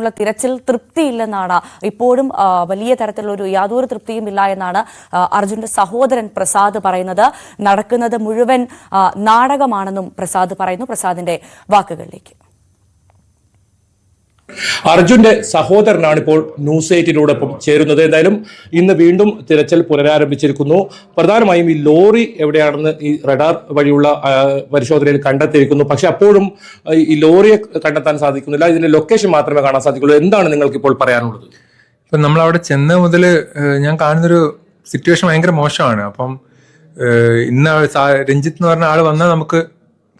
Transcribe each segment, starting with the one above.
ഉള്ള തിരച്ചിൽ തൃപ്തിയില്ലെന്നാണ്. ഇപ്പോഴും വലിയ തരത്തിലുള്ള ഒരു യാതൊരു തൃപ്തിയും ഇല്ല എന്നാണ് അർജുന്റെ സഹോദരൻ പ്രസാദ് പറയുന്നത്. നടക്കുന്നത് മുഴുവൻ നാടകമാണെന്നും പ്രസാദ് പറയുന്നു. പ്രസാദിന്റെ വാക്കുകളിലേക്ക്. അർജുന്റെ സഹോദരനാണ് ഇപ്പോൾ ന്യൂസ് എയ്റ്റിനോടൊപ്പം ചേരുന്നത്. എന്തായാലും ഇന്ന് വീണ്ടും തിരച്ചിൽ പുനരാരംഭിച്ചിരിക്കുന്നു. പ്രധാനമായും ഈ ലോറി എവിടെയാണെന്ന് ഈ റഡാർ വഴിയുള്ള പരിശോധനയിൽ കണ്ടെത്തിയിരിക്കുന്നു. പക്ഷെ അപ്പോഴും ഈ ലോറിയെ കണ്ടെത്താൻ സാധിക്കുന്നില്ല. ഇതിന്റെ ലൊക്കേഷൻ മാത്രമേ കാണാൻ സാധിക്കുള്ളൂ. എന്താണ് നിങ്ങൾക്ക് ഇപ്പോൾ പറയാനുള്ളത്? ഇപ്പൊ നമ്മൾ അവിടെ ചെന്ന മുതൽ ഞാൻ കാണുന്നൊരു സിറ്റുവേഷൻ ഭയങ്കര മോശമാണ്. അപ്പം ഇന്ന് രഞ്ജിത്ത് എന്ന് പറഞ്ഞ ആൾ വന്നാൽ നമുക്ക്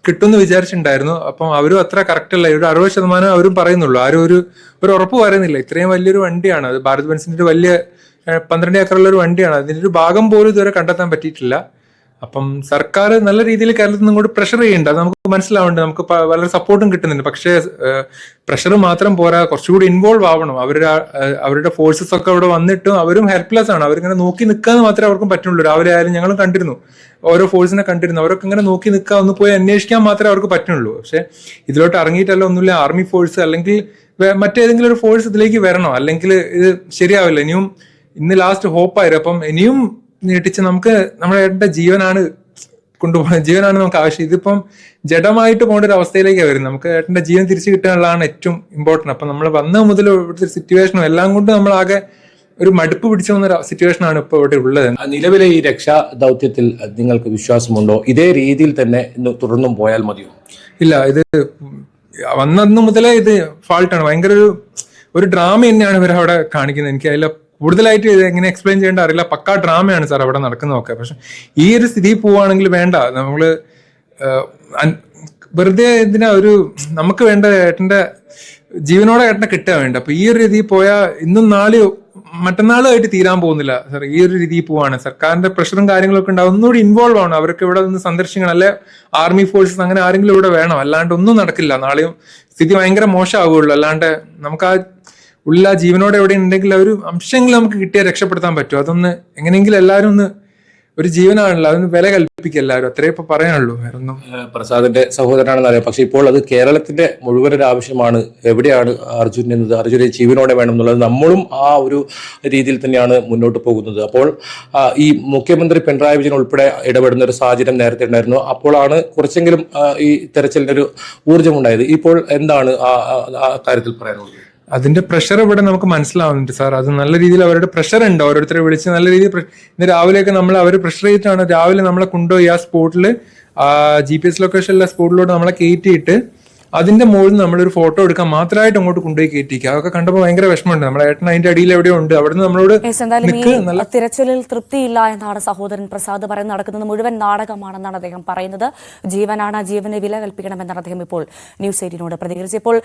കിട്ടുമെന്ന് വിചാരിച്ചിട്ടുണ്ടായിരുന്നു. അപ്പം അവരും അത്ര കറക്റ്റ് അല്ല. ഒരു അറുപത് ശതമാനം അവരും പറയുന്നുള്ളൂ. ആരും ഒരു ഒരു ഉറപ്പ് പറയുന്നില്ല. ഇത്രയും വലിയൊരു വണ്ടിയാണ്. അത് ഭാരത് ബെൻസിന്റെ ഒരു വലിയ പന്ത്രണ്ട് ഏക്കറുള്ള ഒരു വണ്ടിയാണ്. അതിന്റെ ഒരു ഭാഗം പോലും ഇതുവരെ കണ്ടെത്താൻ പറ്റിയിട്ടില്ല. അപ്പം സർക്കാർ നല്ല രീതിയിൽ കേരളത്തിൽ നിന്ന് ഇങ്ങോട്ട് പ്രഷർ ചെയ്യുന്നുണ്ട്. അത് നമുക്ക് മനസ്സിലാവുന്നുണ്ട്. നമുക്ക് വളരെ സപ്പോർട്ടും കിട്ടുന്നുണ്ട്. പക്ഷേ പ്രഷർ മാത്രം പോരാ കുറച്ചുകൂടി ഇൻവോൾവ് ആവണം. അവരുടെ അവരുടെ ഫോഴ്സസ് ഒക്കെ അവിടെ വന്നിട്ടും അവരും ഹെൽപ്ലെസ് ആണ്. അവരിങ്ങനെ നോക്കി നിൽക്കാന്ന് മാത്രമേ അവർക്കും പറ്റുള്ളൂ. രാവിലെ ആയാലും ഞങ്ങളും കണ്ടിരുന്നു. ഓരോ ഫോഴ്സിനെ കണ്ടിരുന്നു. അവരൊക്കെ ഇങ്ങനെ നോക്കി നിൽക്കുക ഒന്ന് പോയി അന്വേഷിക്കാൻ മാത്രമേ അവർക്ക് പറ്റുള്ളൂ. പക്ഷെ ഇതിലോട്ട് ഇറങ്ങിയിട്ടല്ല ഒന്നുമില്ല. ആർമി ഫോഴ്സ് അല്ലെങ്കിൽ മറ്റേതെങ്കിലും ഒരു ഫോഴ്സ് ഇതിലേക്ക് വരണോ? അല്ലെങ്കിൽ ഇത് ശരിയാവില്ല. ഇനിയും ഇന്ന് ലാസ്റ്റ് ഹോപ്പായിരുന്നു അപ്പം ഇനിയും നീട്ടിച്ച് നമുക്ക് നമ്മുടെ ജീവനാണ് കൊണ്ടുപോകാൻ ജീവനാണ് നമുക്ക് ആവശ്യം. ഇതിപ്പം ജഡമായിട്ട് പോകേണ്ട ഒരു അവസ്ഥയിലേക്ക് വരുന്നത്. നമുക്ക് ഏട്ടന്റെ ജീവൻ തിരിച്ചു കിട്ടാനുള്ളതാണ് ഏറ്റവും ഇമ്പോർട്ടന്റ് അപ്പൊ നമ്മൾ വന്ന മുതൽ ഇവിടുത്തെ സിറ്റുവേഷനും എല്ലാം കൊണ്ട് നമ്മൾ ആകെ ഒരു മടുപ്പ് പിടിച്ചു വന്ന സിറ്റുവേഷൻ ആണ് ഇപ്പൊ ഇവിടെ ഉള്ളത്. നിലവിലെ ഈ രക്ഷാ ദൗത്യത്തിൽ നിങ്ങൾക്ക് വിശ്വാസമുണ്ടോ? ഇതേ രീതിയിൽ തന്നെ തുടർന്നും പോയാൽ മതിയോ? ഇല്ല ഇത് വന്നന്ന് മുതലേ ഇത് ഫാൾട്ടാണ് ഭയങ്കര ഒരു ഒരു ഡ്രാമ തന്നെയാണ് ഇവർ അവിടെ കാണിക്കുന്നത്. എനിക്ക് അതിൽ കൂടുതലായിട്ട് എങ്ങനെ എക്സ്പ്ലെയിൻ ചെയ്യേണ്ട അറിയില്ല. പക്കാ ഡ്രാമയാണ് സാർ അവിടെ നടക്കുന്നതൊക്കെ. പക്ഷെ ഈ ഒരു സ്ഥിതി പോവുകയാണെങ്കിൽ വേണ്ട. അൻ- വെറുതെ ഇതിനാ ഒരു നമുക്ക് വേണ്ട ഏട്ടന്റെ ജീവനോടെ ഏട്ടനെ കിട്ടാൻ വേണ്ട. അപ്പൊ ഈ ഒരു രീതിയിൽ പോയാൽ ഇന്നും നാളെയോ മറ്റന്നാളുമായിട്ട് തീരാൻ പോകുന്നില്ല സാർ ഈ ഒരു രീതിയിൽ പോവാണ്. സർക്കാരിന്റെ പ്രഷറും കാര്യങ്ങളൊക്കെ ഉണ്ടാവും. ഒന്നുകൂടി ഇൻവോൾവ് ആണ് അവർക്ക് ഇവിടെ നിന്ന് സന്ദർശിക്കണം. അല്ലെ ആർമി ഫോഴ്സസ് അങ്ങനെ ആരെങ്കിലും ഇവിടെ വേണം. അല്ലാണ്ട് ഒന്നും നടക്കില്ല. നാളെയും സ്ഥിതി ഭയങ്കര മോശമാവുകയുള്ളൂ. അല്ലാണ്ട് നമുക്ക് ആ ഉള്ള ജീവനോടെ എവിടെ ഉണ്ടെങ്കിൽ ആ ഒരു അംശമെങ്കിലും നമുക്ക് കിട്ടിയാൽ രക്ഷപ്പെടുത്താൻ പറ്റും. അതൊന്ന് എങ്ങനെയെങ്കിലും എല്ലാവരും ഒന്ന് ഒരു ജീവനാണല്ലോ അതൊന്ന് വില കൽപ്പിക്കുക എല്ലാവരും. അത്രേ ഇപ്പൊ പറയാനുള്ളൂ വേറെ ഒന്നും പ്രസാദിന്റെ സഹോദരനാണെന്ന് അറിയാം. പക്ഷെ ഇപ്പോൾ അത് കേരളത്തിന്റെ മുഴുവൻ ഒരു ആവശ്യമാണ്. എവിടെയാണ് അർജുൻ എന്നത്? അർജുനെ ജീവനോടെ വേണം എന്നുള്ളത് നമ്മളും ആ ഒരു രീതിയിൽ തന്നെയാണ് മുന്നോട്ട് പോകുന്നത്. അപ്പോൾ ഈ മുഖ്യമന്ത്രി പിണറായി വിജയൻ ഉൾപ്പെടെ ഇടപെടുന്ന ഒരു സാഹചര്യം നേരത്തെ ഉണ്ടായിരുന്നു. അപ്പോഴാണ് കുറച്ചെങ്കിലും ഈ തെരച്ചിലിന്റെ ഒരു ഊർജം ഉണ്ടായത്. ഇപ്പോൾ എന്താണ് ആ കാര്യത്തിൽ പറയാനുള്ളത്? അതിന്റെ പ്രഷർ ഇവിടെ നമുക്ക് മനസ്സിലാവുന്നുണ്ട് സാർ. അത് നല്ല രീതിയിൽ അവരുടെ പ്രഷർ ഉണ്ട്. ഓരോരുത്തരെ വിളിച്ച് നല്ല രീതിയിൽ ഇന്ന് രാവിലെയൊക്കെ നമ്മൾ അവർ പ്രഷർ ചെയ്തിട്ടാണ് രാവിലെ നമ്മളെ കൊണ്ടുപോയി ആ സ്പോട്ടിൽ ജി പി എസ് ലൊക്കേഷനിലെ സ്പോട്ടിലോട്ട് നമ്മളെ കയറ്റിയിട്ട് അതിന്റെ മുകളിൽ നമ്മളൊരു ഫോട്ടോ എടുക്കാൻ മാത്രമായിട്ട് അങ്ങോട്ട് കൊണ്ടുപോയി കയറ്റിക്കുക അതൊക്കെ കണ്ടപ്പോൾ ഭയങ്കര വിഷമമുണ്ട്. നമ്മളെ ഏട്ടൻ അതിന്റെ അടിയിൽ എവിടെയോ ഉണ്ട്. അവിടുന്ന് നമ്മളോട് തിരച്ചിലിൽ തൃപ്തിയില്ല എന്നാണ് സഹോദരൻ പ്രസാദ് പറയുന്നത്. നടക്കുന്നത് മുഴുവൻ നാടകമാണെന്നാണ് അദ്ദേഹം പറയുന്നത്. ജീവനാണ് ജീവനെ വില കൽപ്പിക്കണമെന്നാണ് അദ്ദേഹം ഇപ്പോൾ ന്യൂസ് എയ്റ്റീനോട് പ്രതികരിച്ചപ്പോൾ